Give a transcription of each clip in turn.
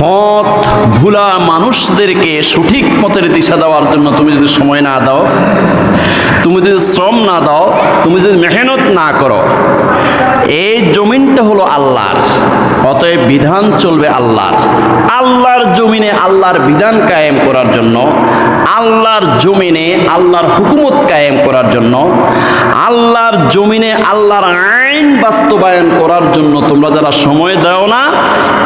পথ ভুলা মানুষদেরকে সঠিক পথের দিশা দেওয়ার জন্য তুমি যদি সময় না দাও, তুমি যদি শ্রম না দাও, তুমি যদি মেহনত না করো, এই জমিনটা হলো আল্লাহর। অতএব বিধান চলবে আল্লাহর। আল্লাহর জমিনে আল্লাহর বিধান কায়েম করার জন্য, আল্লাহর জমিনে আল্লাহর হুকুমত কায়েম করার জন্য, আল্লাহর জমিনে আল্লাহর আইন বাস্তবায়ন করার জন্য তোমরা যারা সময় দাও না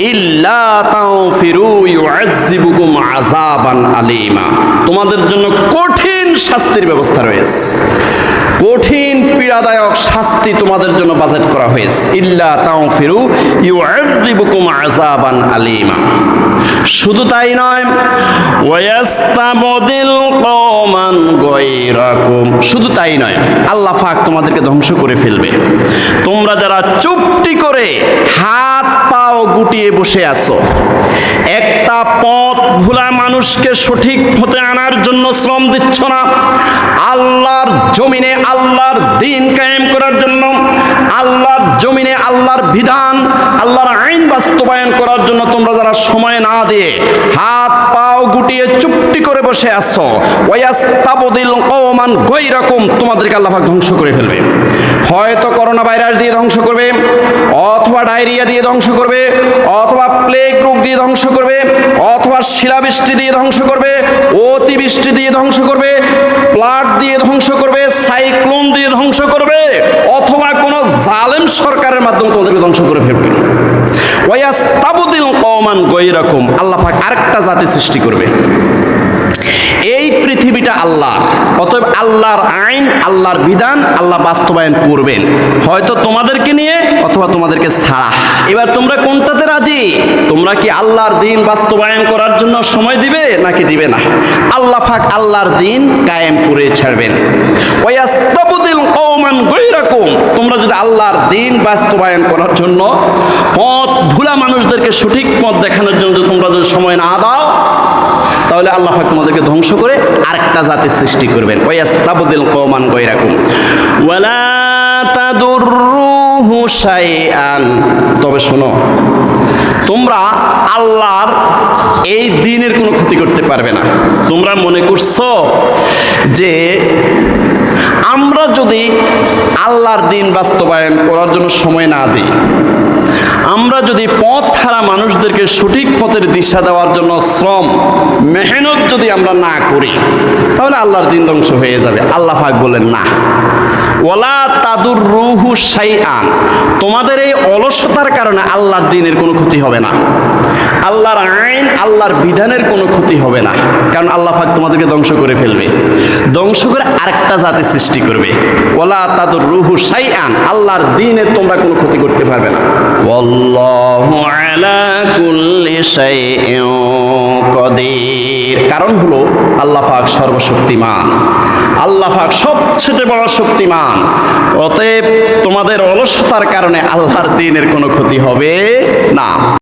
ইল্লা তাওফিরু ইউআযিবুকুম আযাবান আলীমা। তোমাদের জন্য কঠিন শাস্তির ব্যবস্থা রয়েছে। কঠিন পীড়াদায়ক শাস্তি তোমাদের জন্য বাজেট করা হয়েছে। ইল্লা তাওফিরু ইউআযিবুকুম আযাবান আলীমা। শুধু তাই নয়, ওয়াস্তাবদিল কওমান গায়রাকুম। শুধু তাই নয়, আল্লাহ পাক তোমাদেরকে ধ্বংস করে ফেলবে। তোমরা যারা চুপটি করে পাও গুটিয়ে বসে আছো। একটা পথ ভুলা মানুষকে সঠিক পথে আনার জন্য শ্রম দিচ্ছ না। আল্লাহর জমিনে আল্লাহর দিন কায়েম করার জন্য, আল্লাহর জমিনে আল্লাহর বিধান, আল্লাহর আইন বাস্তবায়ন করার জন্য তোমরা যারা সময় না দিয়ে হাত পাও গুটিয়ে চুপটি করে বসে আছো, ওয়াস্তাবদিল কওমান গৈরকম, তোমাদেরকে আল্লাহ ধ্বংস করে ফেলবে। হয়তো করোনা ভাইরাস দিয়ে ধ্বংস করবে, অথবা ডায়রিয়া দিয়ে ধ্বংস করবে, অথবা প্লেগ রোগ দিয়ে ধ্বংস করবে, অথবা শিলাবৃষ্টি দিয়ে ধ্বংস করবে, অতিবৃষ্টি দিয়ে ধ্বংস করবে প্লাট দিয়ে ধ্বংস করবে সাইক্লোন দিয়ে ধ্বংস করবে, অথবা কোনো জালেম সরকারের মাধ্যমে তোমাদেরকে ধ্বংস করে ফেলবে। ওয়াস তাবুদিল আল্লাহ পাক আরেকটা জাতি সৃষ্টি করবে। পৃথিবীটা আল্লাহ। অতএব আল্লাহর আইন, আল্লাহর বিধান আল্লাহ বাস্তবায়ন করবেন। হয়তো তোমাদেরকে নিয়ে অথবা তোমাদেরকে ছাড়া। এবার তোমরা কোনটাতে রাজি? তোমরা কি আল্লাহর দিন বাস্তবায়ন করার জন্য সময় দিবে নাকি দিবে না? আল্লাহ পাক আল্লাহর দিন কায়েম করে ছাড়বেন। তোমরা যদি আল্লাহর দিন বাস্তবায়ন করার জন্য পথ ভুলা মানুষদেরকে সঠিক পথ দেখানোর জন্য তোমরা যদি সময় না দাও তাহলে আল্লাহ পাক তোমাদেরকে ধ্বংস করে আরেকটা জাতির সৃষ্টি করবেন। ওয়াস্তাবদিল কওমান গৈরাকুম ওয়ালা তাদুররুহু শাইআন। তবে শোনো, তোমরা আল্লাহর এই দিনের কোনো ক্ষতি করতে পারবে না। তোমরা মনে করছ যে আমরা যদি আল্লাহর দিন বাস্তবায়ন করার জন্য সময় না দিই, আমরা যদি পথ হারা মানুষদেরকে সঠিক পথের দিশা দেওয়ার জন্য শ্রম মেহনত যদি আমরা না করি, তাহলে আল্লাহর দিন ধ্বংস হয়ে যাবে। আল্লাহ পাক বলেন না। ওলা তাদুর রুহু সাই আন তোমাদের এই অলসতার কারণে আল্লাহর দিনের কোনো ক্ষতি হবে না। আল্লাহর আইন, আল্লাহর বিধানের কোনো ক্ষতি হবে না। কারণ আল্লাহ পাক তোমাদেরকে ধ্বংস করে ফেলবে। ধ্বংস করে আরেকটা জাতি সৃষ্টি করবে। ওলা তাদুর রুহু সাই আন আল্লাহর দিনের তোমরা কোনো ক্ষতি করতে পারবে না। ওয়াল্লাহু আলা কুল্লি শাইইন কদির। কারণ হলো আল্লাহ পাক সর্বশক্তিমান। আল্লাহ পাক সবচেয়ে বড় শক্তিমান। অতএব তোমাদের অলসতার কারণে আল্লাহর দিনের কোনো ক্ষতি হবে না।